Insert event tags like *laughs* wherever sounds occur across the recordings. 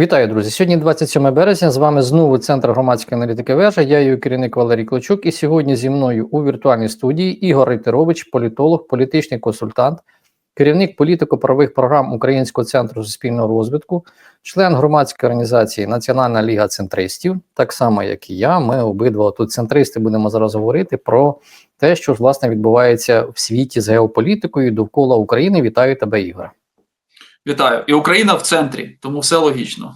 Вітаю, друзі! Сьогодні 27 березня. З вами знову Центр громадської аналітики вежа. Я її керівник Валерій Клочук. І сьогодні зі мною у віртуальній студії Ігор Рейтерович, політолог, політичний консультант, керівник політико-правових програм Українського центру суспільного розвитку, член громадської організації Національна ліга центристів, так само як і я. Ми обидва тут центристи будемо зараз говорити про те, що власне відбувається в світі з геополітикою довкола України. Вітаю тебе, Ігоре. Вітаю. І Україна в центрі, тому все логічно.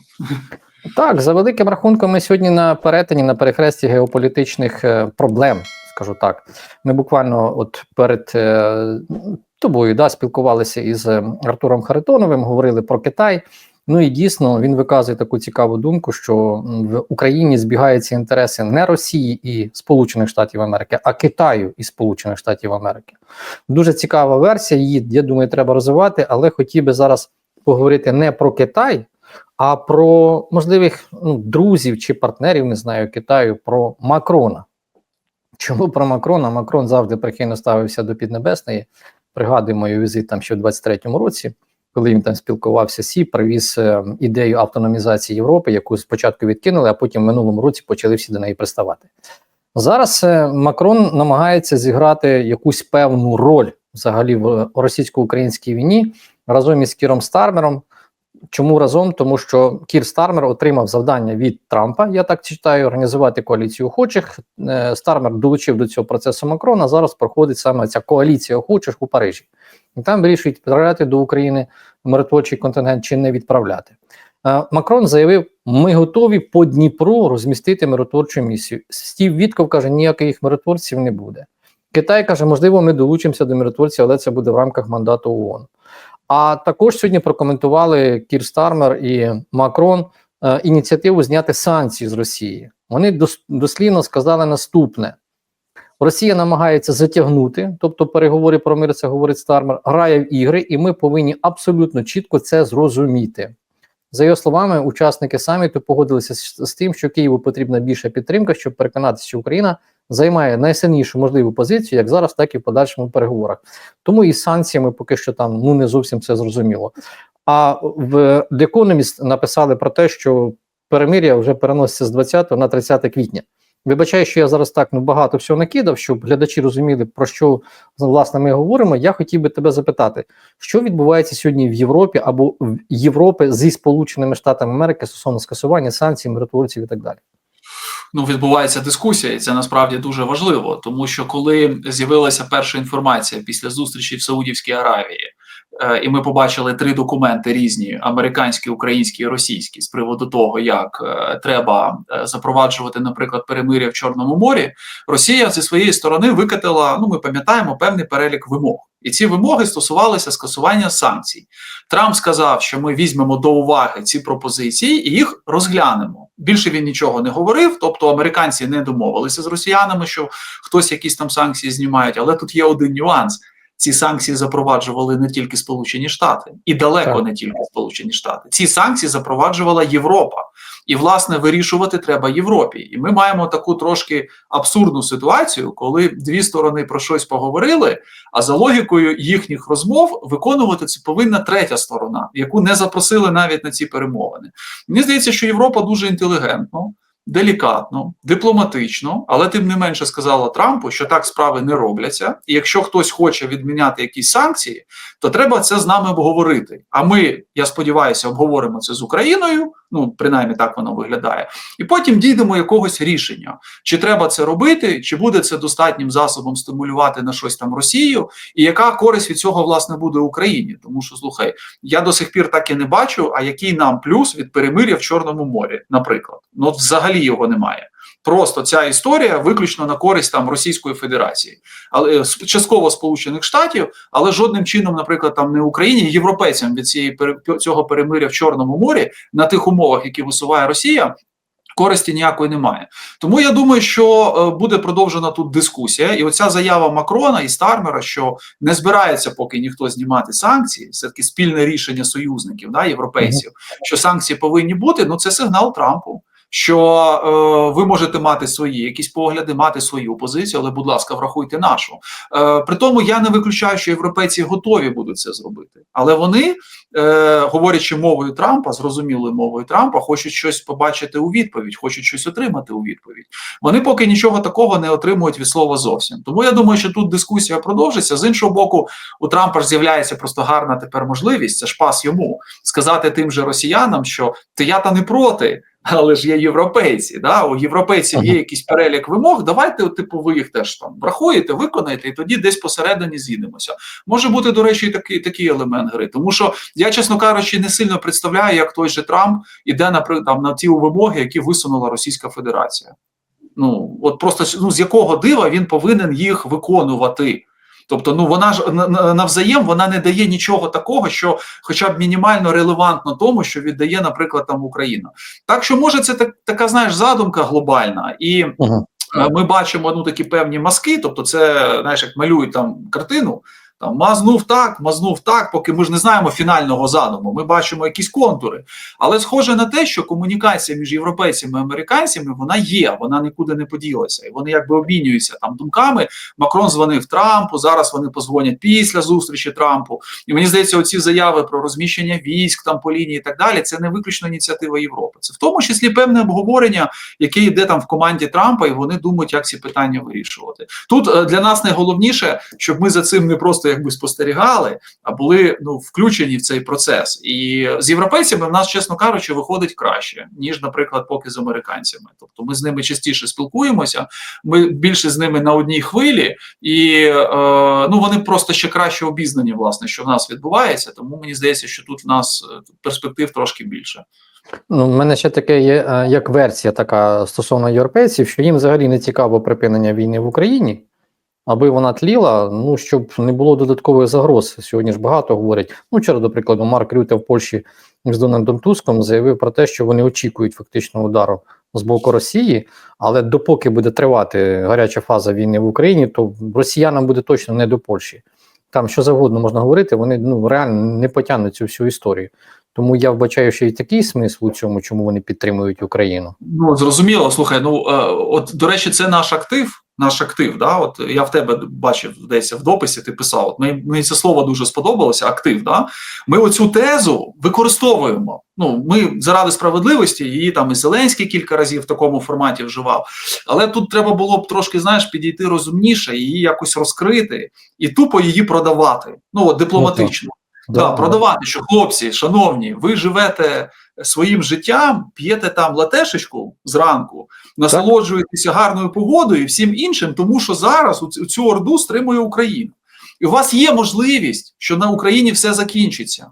Так, за великим рахунком, ми сьогодні на перетині на перехресті геополітичних е, проблем, скажу так. Ми буквально от перед е, тобою да, спілкувалися із е, Артуром Харитоновим, говорили про Китай. Ну і дійсно він виказує таку цікаву думку, що в Україні збігаються інтереси не Росії і Сполучених Штатів Америки, а Китаю і Сполучених Штатів Америки. Дуже цікава версія. Її я думаю, треба розвивати, але хотів би зараз поговорити не про Китай, а про можливих ну, друзів чи партнерів, не знаю, Китаю, про Макрона. Чому про Макрона? Макрон завжди прихильно ставився до Піднебесної. Пригадуємо його візит там ще в 23-му році, коли він там спілкувався Сі, привіз е, ідею автономізації Європи, яку спочатку відкинули, а потім в минулому році почали всі до неї приставати. Зараз е, Макрон намагається зіграти якусь певну роль взагалі в російсько-українській війні разом із Кіром Стармером. Чому разом? Тому що Кір Стармер отримав завдання від Трампа, я так читаю, організувати коаліцію охочих. Е, Стармер долучив до цього процесу Макрона. Зараз проходить саме ця коаліція охочих у Парижі. І там вирішують відправляти до України миротворчий контингент чи не відправляти. Е, Макрон заявив: ми готові по Дніпру розмістити миротворчу місію. Стів Вітков каже, ніяких миротворців не буде. Китай каже, можливо, ми долучимося до миротворців, але це буде в рамках мандату ООН. А також сьогодні прокоментували Кір Стармер і Макрон е, ініціативу зняти санкції з Росії. Вони дос, дослівно сказали наступне: Росія намагається затягнути, тобто переговори про мир, це говорить Стармер, грає в ігри, і ми повинні абсолютно чітко це зрозуміти. За його словами, учасники саміту погодилися з, тим, що Києву потрібна більша підтримка, щоб переконатися, що Україна займає найсильнішу можливу позицію, як зараз, так і в подальшому переговорах. Тому і санкціями поки що там ну не зовсім це зрозуміло. А в The Economist написали про те, що перемир'я вже переноситься з 20 на 30 квітня. Вибачаю, що я зараз так ну багато всього накидав, щоб глядачі розуміли, про що власне ми говоримо. Я хотів би тебе запитати, що відбувається сьогодні в Європі або в Європі зі Сполученими Штатами Америки стосовно скасування санкцій, миротворців і так далі ну відбувається дискусія, і це насправді дуже важливо, тому що коли з'явилася перша інформація після зустрічі в Саудівській Аравії, і ми побачили три документи різні: американські, українські і російські, з приводу того, як е, треба е, запроваджувати, наприклад, перемир'я в Чорному морі, Росія зі своєї сторони викатила. Ну, ми пам'ятаємо певний перелік вимог. І ці вимоги стосувалися скасування санкцій. Трамп сказав, що ми візьмемо до уваги ці пропозиції і їх розглянемо. Більше він нічого не говорив. Тобто американці не домовилися з росіянами, що хтось якісь там санкції знімають. Але тут є один нюанс: ці санкції запроваджували не тільки Сполучені Штати, і далеко так. не тільки Сполучені Штати. Ці санкції запроваджувала Європа. І, власне, вирішувати треба Європі. І ми маємо таку трошки абсурдну ситуацію, коли дві сторони про щось поговорили, а за логікою їхніх розмов виконувати це повинна третя сторона, яку не запросили навіть на ці перемовини. Мені здається, що Європа дуже інтелігентно делікатно, дипломатично, але тим не менше сказала Трампу, що так справи не робляться. І якщо хтось хоче відміняти якісь санкції, то треба це з нами обговорити. А ми, я сподіваюся, обговоримо це з Україною. Ну, принаймні так воно виглядає, і потім дійдемо якогось рішення, чи треба це робити, чи буде це достатнім засобом стимулювати на щось там Росію, і яка користь від цього власне буде Україні? Тому що слухай, я до сих пір так і не бачу. А який нам плюс від перемир'я в Чорному морі, наприклад, ну взагалі його немає. Просто ця історія виключно на користь там Російської Федерації, але е, частково Сполучених Штатів, але жодним чином, наприклад, там не Україні, європейцям від цієї цього перемиря в Чорному морі на тих умовах, які висуває Росія. Користі ніякої немає, тому я думаю, що е, буде продовжена тут дискусія, і оця заява Макрона і Стармера, що не збирається поки ніхто знімати санкції, все таки спільне рішення союзників да, європейців, що санкції повинні бути. Ну це сигнал Трампу що е, ви можете мати свої якісь погляди, мати свою позицію, але, будь ласка, врахуйте нашу. Е, при тому я не виключаю, що європейці готові будуть це зробити, але вони, е, говорячи мовою Трампа, зрозумілою мовою Трампа, хочуть щось побачити у відповідь, хочуть щось отримати у відповідь. Вони поки нічого такого не отримують від слова зовсім. Тому я думаю, що тут дискусія продовжиться. З іншого боку, у Трампа ж з'являється просто гарна тепер можливість. Це ж пас йому сказати тим же росіянам, що ти я та не проти. Але ж є європейці, да у європейців є якийсь перелік вимог. Давайте, типу, ви їх теж там врахуєте, виконаєте, і тоді десь посередині з'їдемося. Може бути, до речі, і такий такий елемент гри. Тому що я, чесно кажучи, не сильно представляю, як той же Трамп іде на там на ті вимоги, які висунула Російська Федерація. Ну от просто ну з якого дива він повинен їх виконувати. Тобто, ну вона ж навзаєм вона не дає нічого такого, що, хоча б мінімально релевантно тому, що віддає, наприклад, там Україна. Так що може це так, така, знаєш, задумка глобальна, і uh ми бачимо ну такі певні маски. Тобто, це знаєш, як малюють там картину. Там мазнув так, мазнув так, поки ми ж не знаємо фінального задуму. Ми бачимо якісь контури. Але схоже на те, що комунікація між європейцями і американцями вона є, вона нікуди не поділася. І вони якби обмінюються там думками. Макрон дзвонив Трампу. Зараз вони позвонять після зустрічі Трампу. І мені здається, оці заяви про розміщення військ там по лінії і так далі. Це не виключно ініціатива Європи. Це в тому числі певне обговорення, яке йде там в команді Трампа, і вони думають, як ці питання вирішувати. Тут е, для нас найголовніше, щоб ми за цим не просто якби спостерігали, а були ну включені в цей процес. І з європейцями в нас, чесно кажучи, виходить краще ніж, наприклад, поки з американцями. Тобто, ми з ними частіше спілкуємося, ми більше з ними на одній хвилі, і е, ну вони просто ще краще обізнані, власне, що в нас відбувається. Тому мені здається, що тут в нас е, перспектив трошки більше. Ну, в мене ще таке є е, як версія така стосовно європейців, що їм взагалі не цікаво припинення війни в Україні аби вона тліла, ну щоб не було додаткових загроз. Сьогодні ж багато говорять. Ну, вчора, до прикладу, Марк Рюте в Польщі з Дональдом Туском заявив про те, що вони очікують фактично удару з боку Росії, але допоки буде тривати гаряча фаза війни в Україні, то росіянам буде точно не до Польщі. Там що завгодно можна говорити, вони ну реально не потягнуть цю всю історію. Тому я вбачаю, що і такий смисл у цьому, чому вони підтримують Україну. Ну зрозуміло. Слухай, ну е, от до речі, це наш актив наш актив. Да? От я в тебе бачив десь в дописі, ти писав. От мені, мені це слово дуже сподобалося. Актив. Да? Ми оцю тезу використовуємо. Ну, ми заради справедливості її там і Зеленський кілька разів в такому форматі вживав. Але тут треба було б трошки знаєш підійти розумніше, її якось розкрити і тупо її продавати. Ну от дипломатично. Ну, да, продавати, що хлопці, шановні, ви живете своїм життям, п'єте там латешечку зранку, насолоджуєтеся гарною погодою і всім іншим, тому що зараз у цю орду стримує Україна. І у вас є можливість, що на Україні все закінчиться.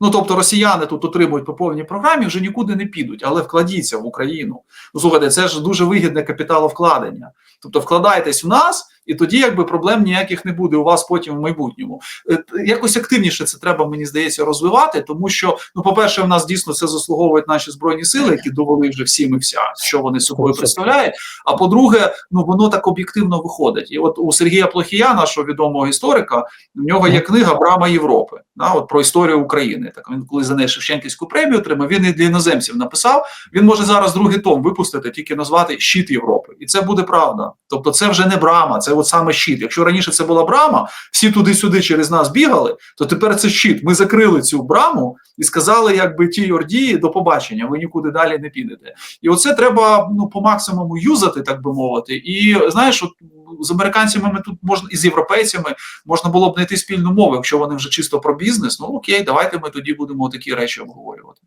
Ну тобто росіяни тут отримують по повній програмі, вже нікуди не підуть, але вкладіться в Україну. Ну слухайте, це ж дуже вигідне капіталовкладення. Тобто вкладайтесь в нас, і тоді якби проблем ніяких не буде у вас потім в майбутньому. Е, якось активніше це треба, мені здається, розвивати, тому що, ну, по-перше, в нас дійсно це заслуговують наші збройні сили, які довели вже всім і вся, що вони собою представляють. А по-друге, ну воно так об'єктивно виходить. І от у Сергія Плохія, нашого відомого історика, в нього є книга Брама Європи. Да, от про історію України. Так він коли за неї Шевченківську премію отримав, він і для іноземців написав. Він може зараз другий том випустити, тільки назвати щит Європи, і це буде правда. Тобто, це вже не брама, це от саме щит. Якщо раніше це була брама, всі туди-сюди через нас бігали, то тепер це щит. Ми закрили цю браму і сказали, якби тій орді до побачення, ви нікуди далі не підете. І оце треба ну по максимуму юзати, так би мовити. І знаєш, от з американцями ми тут можна і з європейцями можна було б знайти спільну мову, якщо вони вже чисто про бізнес. Ну окей, давайте ми тоді будемо такі речі обговорювати.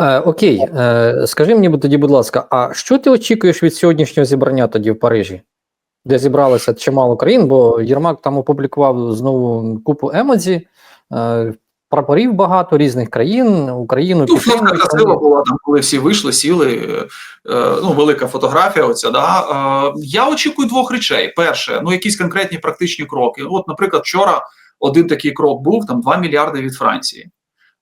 Е, Окей, е, скажи мені тоді, будь ласка, а що ти очікуєш від сьогоднішнього зібрання тоді в Парижі, де зібралося чимало країн? Бо Єрмак там опублікував знову купу емодзі, е, прапорів багато різних країн, Україну Ну, фотка красива була там, коли всі вийшли, сіли. Е, ну, велика фотографія. Оця да. Е, я очікую двох речей: перше, ну якісь конкретні практичні кроки. От, наприклад, вчора один такий крок був: там 2 мільярди від Франції.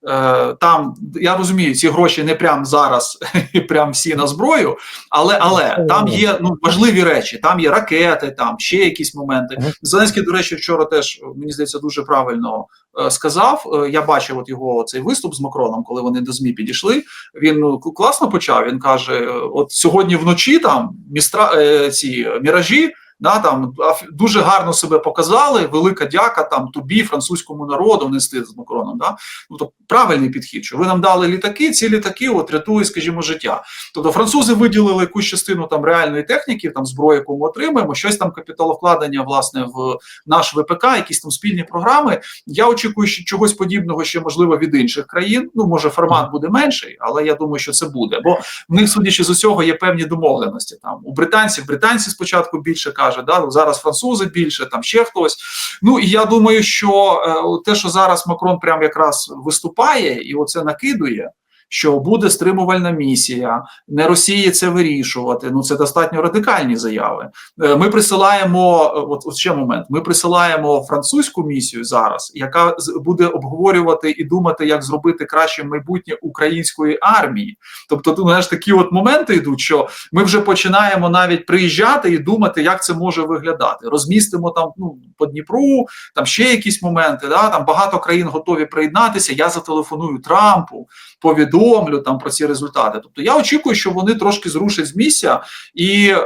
Е, Там я розумію, ці гроші не прям зараз *laughs* і прям всі на зброю, але але там є ну важливі речі. Там є ракети, там ще якісь моменти. Зеленський, до речі, вчора теж мені здається дуже правильно е, сказав. Е, Я бачив от його цей виступ з Макроном, коли вони до змі підійшли. Він ну, класно почав. Він каже: от сьогодні вночі там містра ці міражі. Да, там дуже гарно себе показали. Велика дяка там тобі, французькому народу, нести з Макроном. Да? Ну, тобто правильний підхід, що ви нам дали літаки, ці літаки от рятують, скажімо, життя. Тобто французи виділили якусь частину там реальної техніки, там зброї, яку ми отримаємо, щось там капіталовкладення власне в наш ВПК, якісь там спільні програми. Я очікую, що чогось подібного ще можливо від інших країн. Ну може формат буде менший, але я думаю, що це буде. Бо в них, судячи з усього, є певні домовленості. Там у британців британці спочатку більше каже, да ну, зараз французи більше, там ще хтось. Ну і я думаю, що е, те, що зараз Макрон прям якраз виступає і оце накидує. Що буде стримувальна місія, не Росії це вирішувати. Ну це достатньо радикальні заяви. Е, Ми присилаємо е, от, от ще момент. Ми присилаємо французьку місію зараз, яка буде обговорювати і думати, як зробити краще майбутнє української армії. Тобто, тут знаєш, такі от моменти йдуть, що ми вже починаємо навіть приїжджати і думати, як це може виглядати. Розмістимо там ну по Дніпру, там ще якісь моменти. Да, там багато країн готові приєднатися. Я зателефоную Трампу, повідомлю там про ці результати. Тобто, я очікую, що вони трошки зрушать з місця, і е,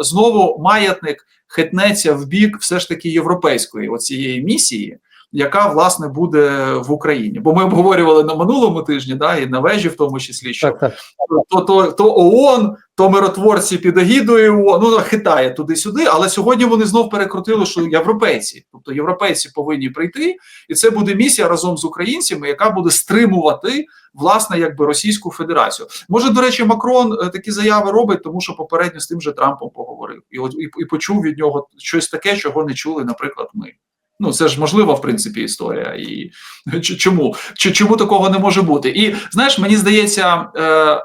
знову маятник хитнеться в бік все ж таки європейської оцієї місії. Яка власне буде в Україні? Бо ми обговорювали на минулому тижні, да, і на вежі, в тому числі, що Так, так. то, то, то ООН, то миротворці під егідою ООН, ну хитає туди-сюди. Але сьогодні вони знов перекрутили, що європейці, тобто європейці повинні прийти, і це буде місія разом з українцями, яка буде стримувати власне якби Російську Федерацію. Може, до речі, Макрон е, такі заяви робить, тому що попередньо з тим же Трампом поговорив і от і, і почув від нього щось таке, чого не чули, наприклад, ми. Ну, це ж можлива, в принципі, історія. І чому? Чому такого не може бути? І знаєш, мені здається, е, е,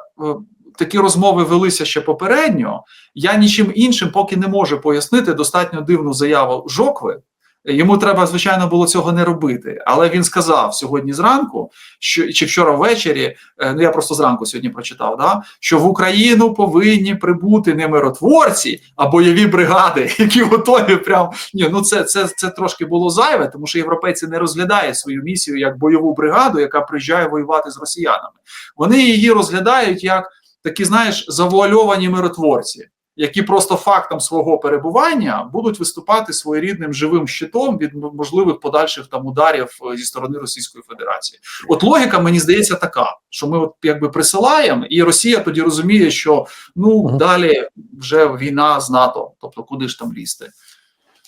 такі розмови велися ще попередньо. Я нічим іншим поки не можу пояснити достатньо дивну заяву Жокви. Йому треба, звичайно, було цього не робити. Але він сказав сьогодні зранку, що чи вчора ввечері, е, ну я просто зранку сьогодні прочитав, да, що в Україну повинні прибути не миротворці, а бойові бригади, *laughs* які готові прям ні, ну це, це, це трошки було зайве, тому що європейці не розглядають свою місію як бойову бригаду, яка приїжджає воювати з росіянами. Вони її розглядають як такі, знаєш, завуальовані миротворці, які просто фактом свого перебування будуть виступати своєрідним живим щитом від можливих подальших там ударів е, зі сторони Російської Федерації. От логіка мені здається така, що ми от якби присилаємо, і Росія тоді розуміє, що ну далі вже війна з НАТО, тобто куди ж там лізти.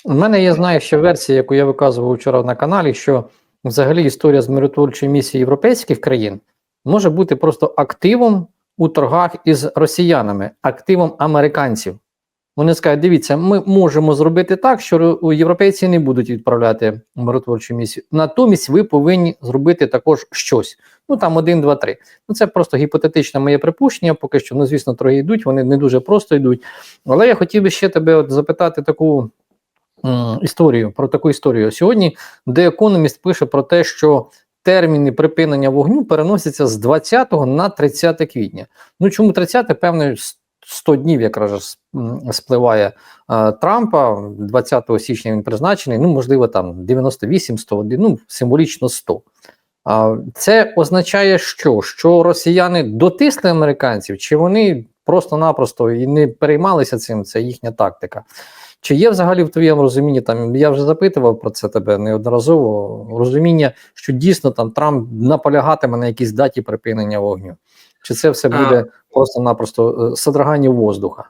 У мене є, знаю, ще версія, яку я виказував вчора на каналі, що взагалі історія з миротворчої місії європейських країн може бути просто активом у торгах із росіянами, активом американців. Вони скажуть: дивіться, ми можемо зробити так, що ро- європейці не будуть відправляти миротворчу місію. Натомість ви повинні зробити також щось. Ну там один, два, три. Ну це просто гіпотетичне моє припущення. Поки що, ну звісно, трохи йдуть, вони не дуже просто йдуть. Але я хотів би ще тебе от запитати таку м, історію про таку історію. Сьогодні The Economist пише про те, що терміни припинення вогню переносяться з 20 на 30 квітня. Ну чому 30? Певно, с- 100 днів якраз спливає е, Трампа. 20 січня він призначений. Ну, можливо, там 98, 101, ну символічно 100. А це означає, що? Що росіяни дотисли американців, чи вони просто-напросто і не переймалися цим, це їхня тактика. Чи є взагалі в твоєму розумінні, там я вже запитував про це тебе неодноразово, розуміння, що дійсно там Трамп наполягатиме на якійсь даті припинення вогню? Чи це все буде просто-напросто е, содрагання воздуха?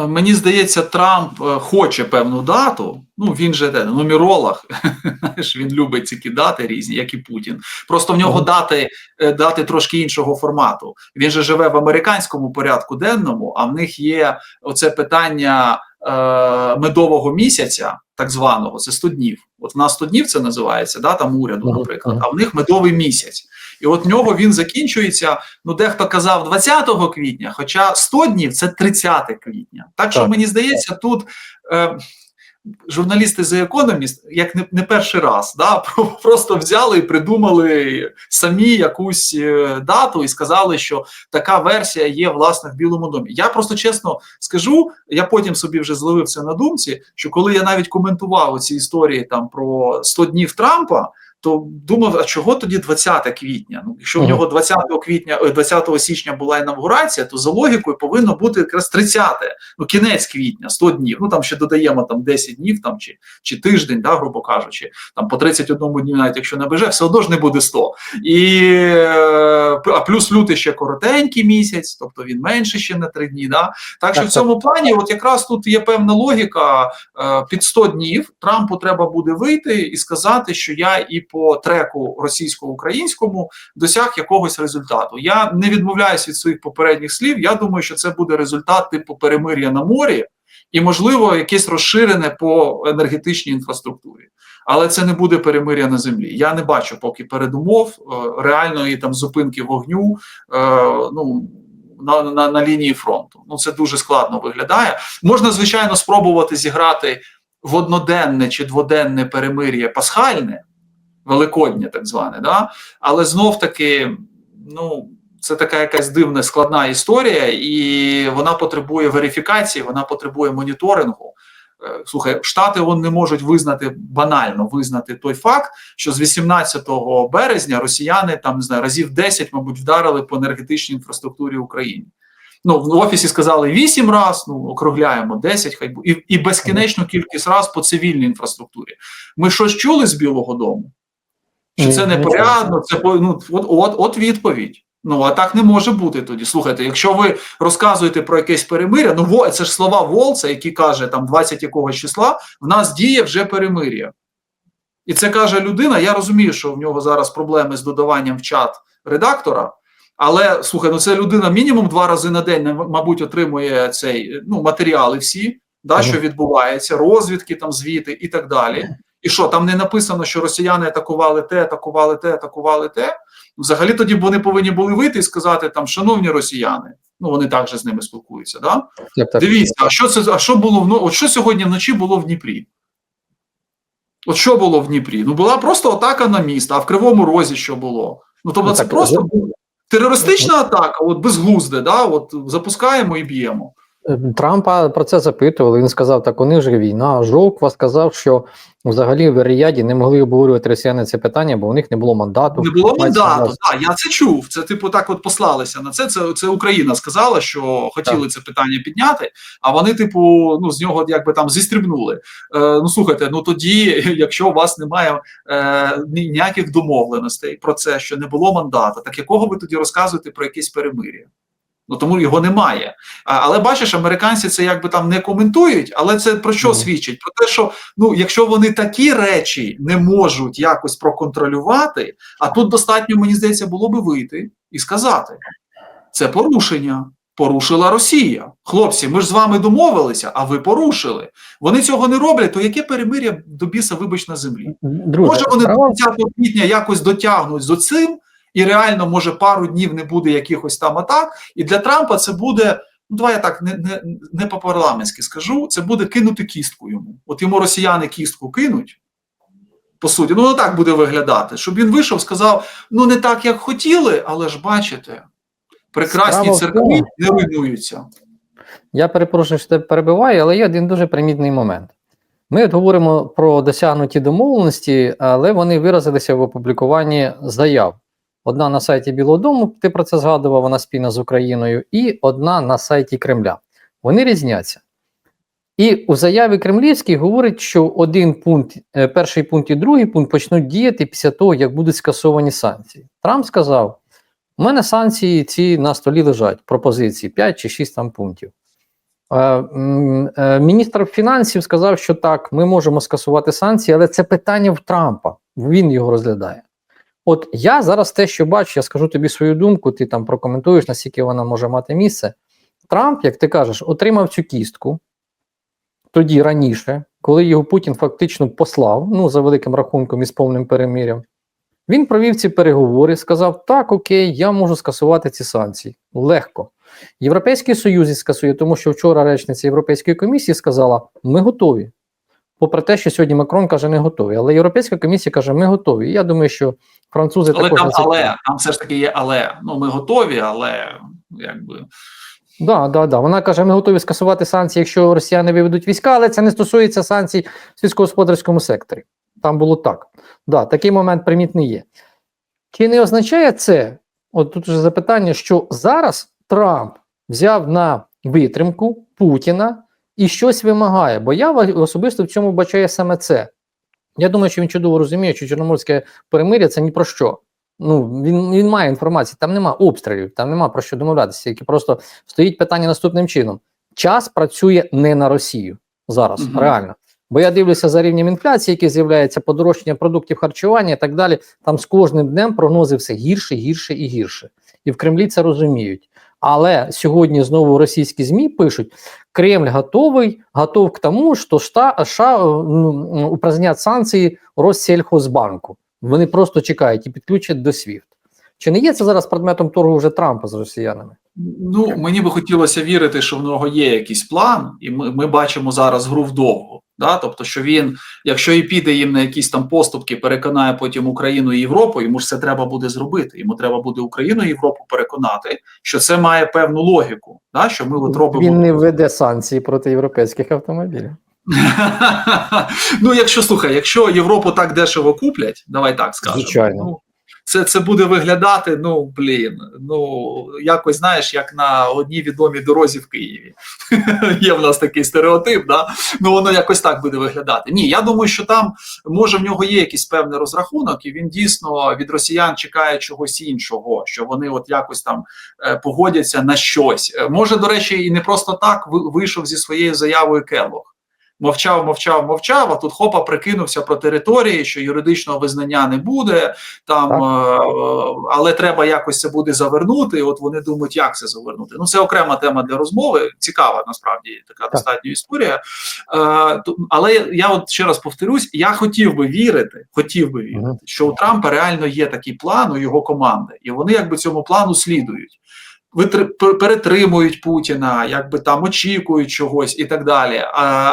Е, Мені здається, Трамп е, хоче певну дату. Ну він же де, нумеролог. Знаєш, він любить ці дати різні, як і Путін. Просто в нього дати, дати трошки іншого формату. Він же живе в американському порядку денному, а в них є оце питання медового місяця, так званого, це 100 днів. От в нас 100 днів це називається, да, там уряду, наприклад, а в них медовий місяць. І от в нього він закінчується. Ну, дехто казав 20 квітня, хоча 100 днів це 30 квітня. Так що мені здається, тут е, журналісти The Economist, як не, не перший раз, да, *laughs* про- просто взяли і придумали самі якусь е, дату і сказали, що така версія є власне в Білому домі. Я просто чесно скажу, я потім собі вже зловився на думці, що коли я навіть коментував ці історії там про 100 днів Трампа. То думав, а чого тоді 20 квітня? Ну, якщо в нього 20 квітня, е, 20 січня була інавгурація, то за логікою повинно бути якраз 30, ну кінець квітня, 100 днів. Ну там ще додаємо там 10 днів, там чи, чи тиждень, да, грубо кажучи, там по 31 дню, навіть якщо набеже, все одно ж не буде 100. І е, а плюс лютий ще коротенький місяць, тобто він менше ще на 3 дні. Да? Так що Так, в цьому плані, от якраз тут є певна логіка. Е, Під 100 днів Трампу треба буде вийти і сказати, що я і по треку російсько-українському досяг якогось результату. Я не відмовляюсь від своїх попередніх слів. Я думаю, що це буде результат типу перемир'я на морі, і можливо якесь розширене по енергетичній інфраструктурі. Але це не буде перемир'я на землі. Я не бачу поки передумов е, реальної там зупинки вогню. Е, ну на, на, на лінії фронту. Ну це дуже складно виглядає. Можна, звичайно, спробувати зіграти в одноденне чи дводенне перемир'я пасхальне, великоднє, так зване, да? але знов таки, ну. Це така якась дивна складна історія, і вона потребує верифікації, вона потребує моніторингу. Е, Слухай, штати вони не можуть визнати банально визнати той факт, що з 18 березня росіяни там не знаю разів 10, мабуть, вдарили по енергетичній інфраструктурі України. Ну в офісі сказали 8 раз, ну округляємо 10, хай і, і безкінечну кількість раз по цивільній інфраструктурі. Ми щось чули з Білого Дому? Що це непорядно? Це ну, от, от, от відповідь. Ну а так не може бути тоді. Слухайте, якщо ви розказуєте про якесь перемиря, ну це ж слова Волца, які каже там 20 якогось числа, в нас діє вже перемир'я. І це каже людина. Я розумію, що в нього зараз проблеми з додаванням в чат редактора. Але слухай, ну це людина мінімум два рази на день, мабуть, отримує цей ну матеріали всі, да, що відбувається, розвідки, там звіти і так далі. І що там не написано, що росіяни атакували те, атакували те, атакували те. Взагалі тоді вони повинні були вийти і сказати там, шановні росіяни, ну вони також з ними спілкуються. Да? Так Дивіться, а що це а що було вно? От що сьогодні вночі було в Дніпрі? От що було в Дніпрі? Ну була просто атака на місто, а в Кривому Розі що було? Ну тобто, Ну, це так, просто була терористична атака, от безглузде, да? От запускаємо і б'ємо. Е, Трампа про це запитували. Він сказав, так у них же війна. Жовква сказав, що взагалі в Ріяді не могли обговорювати росіяни це питання, бо у них не було мандату. Не було мандату. Так, я це чув. Це типу так, от послалися на це. Це, це Україна сказала, що хотіли це питання підняти, а вони, типу, ну з нього якби там зістрибнули. Е, ну слухайте, ну тоді, *laughs* якщо у вас немає е, ніяких домовленостей про це, що не було мандату, так якого ви тоді розказуєте про якесь перемир'я? Ну тому його немає. А, але бачиш, американці це якби там не коментують, але це про що Мгм. свідчить? Про те, що ну, якщо вони такі речі не можуть якось проконтролювати, а тут достатньо, мені здається, було би вийти і сказати: це порушення. Порушила Росія. Хлопці, ми ж з вами домовилися, а ви порушили. Вони цього не роблять, то яке перемир'я до біса, вибач на землі? Друзі, Може, вони до 30 квітня якось дотягнуть з оцим, і реально, може, пару днів не буде якихось там атак. І для Трампа це буде. Ну, давай я так не, не, не по-парламентськи скажу, це буде кинути кістку йому. От йому росіяни кістку кинуть, по суті, ну так буде виглядати, щоб він вийшов, сказав: ну не так, як хотіли, але ж бачите, прекрасні Справа церкви не руйнуються. Я перепрошую, що тебе перебиваю, але є один дуже примітний момент. Ми от говоримо про досягнуті домовленості, але вони виразилися в опублікуванні заяв. Одна на сайті Білого Дому, ти про це згадував, вона спільна з Україною, і одна на сайті Кремля. Вони різняться. І у заяві Кремлівській говорить, що один пункт, е, перший пункт і другий пункт почнуть діяти після того, як будуть скасовані санкції. Трамп сказав: у мене санкції ці на столі лежать, пропозиції 5 чи 6 там пунктів. Е, е, Міністр фінансів сказав, що так, ми можемо скасувати санкції, але це питання в Трампа. Він його розглядає. От я зараз те, що бачу, я скажу тобі свою думку, ти там прокоментуєш, наскільки вона може мати місце. Трамп, як ти кажеш, отримав цю кістку тоді раніше, коли його Путін фактично послав, ну за великим рахунком і з повним перемир'ям. Він провів ці переговори, сказав: так, окей, я можу скасувати ці санкції. Легко. Європейський Союз скасує, тому що вчора речниця Європейської комісії сказала: ми готові. Попри те, що сьогодні Макрон каже, не готові. Але Європейська комісія каже, ми готові. І я думаю, що французи Але також там, але там все ж таки є але. Ну ми готові, але якби Да, да, да. Вона каже, ми готові скасувати санкції, якщо росіяни виведуть війська, але це не стосується санкцій в сільськогосподарському секторі. Там було так. Да, такий момент примітний є. Чи не означає це? От тут вже запитання, що зараз Трамп взяв на витримку Путіна і щось вимагає. Бо я особисто в цьому бачаю саме це. Я думаю, що він чудово розуміє, що Чорноморське перемир'я це ні про що. Ну, він, він має інформацію, там нема обстрілів, там нема про що домовлятися, які просто стоїть питання наступним чином: час працює не на Росію зараз, Мгм. реально. Бо я дивлюся за рівнем інфляції, який з'являється, подорожчання продуктів харчування і так далі. Там з кожним днем прогнози все гірше, гірше і гірше. І в Кремлі це розуміють. Але сьогодні знову російські ЗМІ пишуть: Кремль готовий, готов к тому, що США ну, упразднять санкції Россельхозбанку. Вони просто чекають і підключать до SWIFT. Чи не є це зараз предметом торгу вже Трампа з росіянами? Ну, мені би хотілося вірити, що в нього є якийсь план, і ми, ми бачимо зараз гру вдовго. Да? Тобто, що він, якщо і піде їм на якісь там поступки, переконає потім Україну і Європу, йому ж це треба буде зробити. Йому треба буде Україну і Європу переконати, що це має певну логіку. Да? Що ми от робимо Він не введе санкції проти європейських автомобілів. *laughs* ну, якщо слухай, якщо Європу так дешево куплять, давай так скажемо. Звичайно. Ну, це, це буде виглядати, ну блін, ну якось знаєш, як на одній відомій дорозі в Києві. *laughs* Є в нас такий стереотип, да? ну воно якось так буде виглядати. Ні, я думаю, що там може в нього є якийсь певний розрахунок, і він дійсно від росіян чекає чогось іншого, що вони от якось там е, погодяться на щось. Е, Може, до речі, і не просто так вийшов зі своєю заявою Келлог. Мовчав, мовчав, мовчав, а тут хопа прикинувся про території, що юридичного визнання не буде, там, е, але треба якось це буде завернути. І от вони думають, як це завернути. Ну, це окрема тема для розмови. Цікава насправді така достатньо історія. Е, але я от ще раз повторюсь: я хотів би вірити, хотів би вірити, що у Трампа реально є такий план у його команди, і вони якби цьому плану слідують. Перетримують Путіна, якби там очікують чогось і так далі.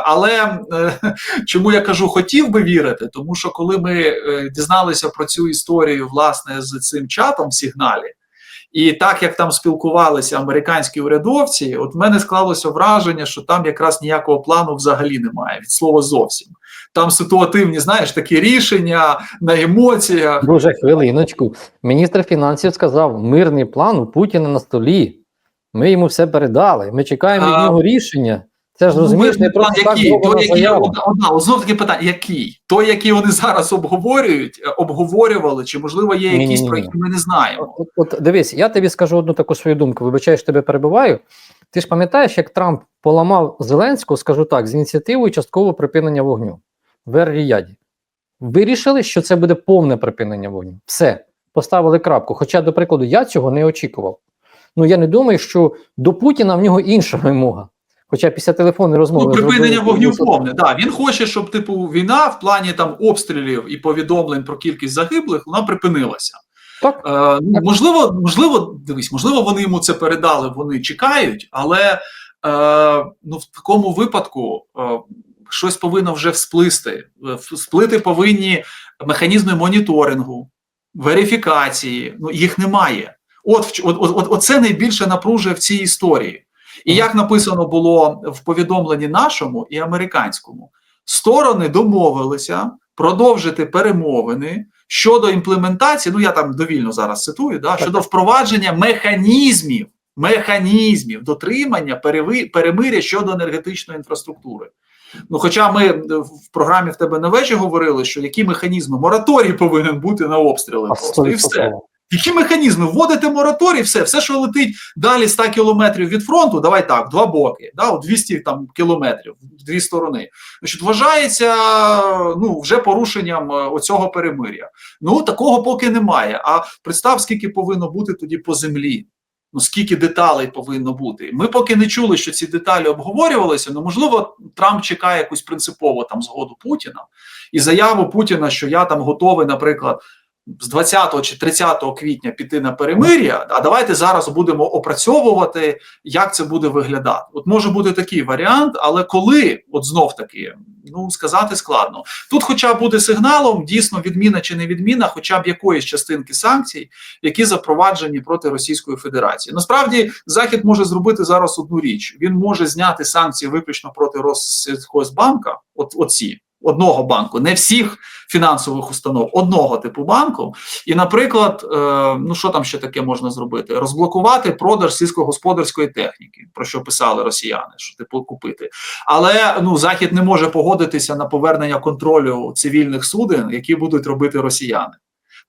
Але е, *laughs* чому я кажу, хотів би вірити? Тому що коли ми е, дізналися про цю історію власне з цим чатом в сигналі, і так як там спілкувалися американські урядовці, от мене склалося враження, що там якраз ніякого плану взагалі немає від слова зовсім. Там ситуативні, знаєш, такі рішення на емоціях. Дуже хвилиночку. Міністр фінансів сказав: мирний план у Путіна на столі. Ми йому все передали. Ми чекаємо від нього рішення. Це ж Ну, розумієш, не просто так який? Який, одна, знов таки питання, який? Той, який вони зараз обговорюють, е, обговорювали, чи можливо є якісь, про які ми не знаємо? От, от дивись, я тобі скажу одну таку свою думку. Вибачаю, що тебе перебиваю. Ти ж пам'ятаєш, як Трамп поламав Зеленського, скажу так, з ініціативою часткового припинення вогню в Ер-Ріяді. Вирішили, що це буде повне припинення вогню. Все, поставили крапку. Хоча, до прикладу, я цього не очікував. Ну я не думаю, що до Путіна в нього інша вимога. Хоча після телефонної розмови Ну, припинення вогню повне. Да, він хоче, щоб типу війна в плані там обстрілів і повідомлень про кількість загиблих вона припинилася. Так. Е, ну, можливо, можливо, дивись, можливо, вони йому це передали, вони чекають, але е, ну, в такому випадку е, щось повинно вже всплисти. Е, Всплити повинні механізми моніторингу, верифікації. Ну, їх немає. От, от, от, от, оце найбільше напружує в цій історії. І як написано було в повідомленні нашому і американському, сторони домовилися продовжити перемовини щодо імплементації. Ну я там довільно зараз цитую, да, щодо впровадження механізмів, механізмів дотримання перемиря щодо енергетичної інфраструктури. Ну, хоча ми е, в програмі в тебе на вечі говорили, що які механізми мораторій повинен бути на обстріли, просто і все. Які механізми? Вводите мораторій, все, все, що летить далі 100 кілометрів від фронту, давай так, два боки, да, 200 там, кілометрів, в дві сторони. Значить, вважається ну, вже порушенням е, оцього перемиря. Ну, такого поки немає. А представ, скільки повинно бути тоді по землі. Ну, скільки деталей повинно бути. Ми поки не чули, що ці деталі обговорювалися. Ну, можливо, Трамп чекає якусь принципову там згоду Путіна і заяву Путіна, що я там готовий, наприклад, з 20 чи 30 квітня піти на перемир'я, а давайте зараз будемо опрацьовувати, як це буде виглядати. От може бути такий варіант, але коли, от знов таки, ну сказати складно. Тут, хоча буде сигналом, дійсно відміна чи не відміна, хоча б якоїсь частинки санкцій, які запроваджені проти Російської Федерації. Насправді, Захід може зробити зараз одну річ: він може зняти санкції виключно проти Россельхозбанка, от оці. Одного банку, не всіх фінансових установ, одного типу банку. І, наприклад, е, ну що там ще таке можна зробити? Розблокувати продаж сільськогосподарської техніки, про що писали росіяни, що типу купити. Але ну захід не може погодитися на повернення контролю цивільних суден, які будуть робити росіяни.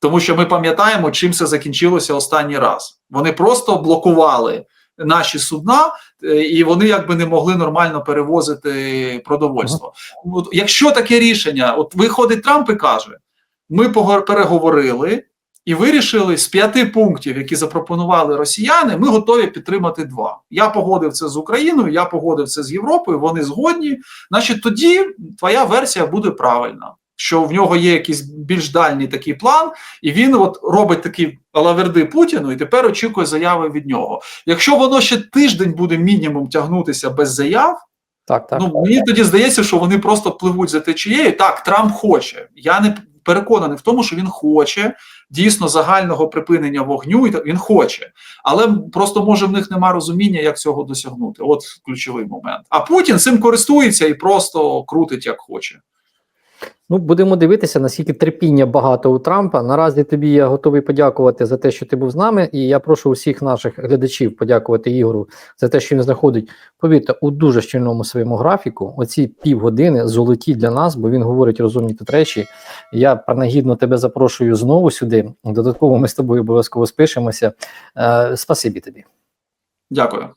Тому що ми пам'ятаємо, чим це закінчилося останній раз. Вони просто блокували наші судна, і вони якби не могли нормально перевозити продовольство. От, якщо таке рішення, от виходить Трамп і каже: ми переговорили і вирішили з п'яти пунктів, які запропонували росіяни, ми готові підтримати два. Я погодив це з Україною, я погодив це з Європою. Вони згодні. Значить, тоді твоя версія буде правильна. Що в нього є якийсь більш дальній такий план, і він от робить такі лаверди Путіну, і тепер очікує заяви від нього. Якщо воно ще тиждень буде мінімум тягнутися без заяв, Так, так. ну мені тоді здається, що вони просто пливуть за течією. Так, Трамп хоче. Я не переконаний в тому, що він хоче дійсно загального припинення вогню. І так він хоче, але просто може в них нема розуміння, як цього досягнути. От ключовий момент. А Путін цим користується і просто крутить як хоче. Ну, будемо дивитися, наскільки терпіння багато у Трампа. Наразі тобі я готовий подякувати за те, що ти був з нами. І я прошу усіх наших глядачів подякувати Ігору за те, що він знаходить, повірте, у дуже щільному своєму графіку. Оці півгодини золоті для нас, бо він говорить розумні тут речі. Я принагідно тебе запрошую знову сюди. Додатково ми з тобою обов'язково спишемося. Е, спасибі тобі. Дякую.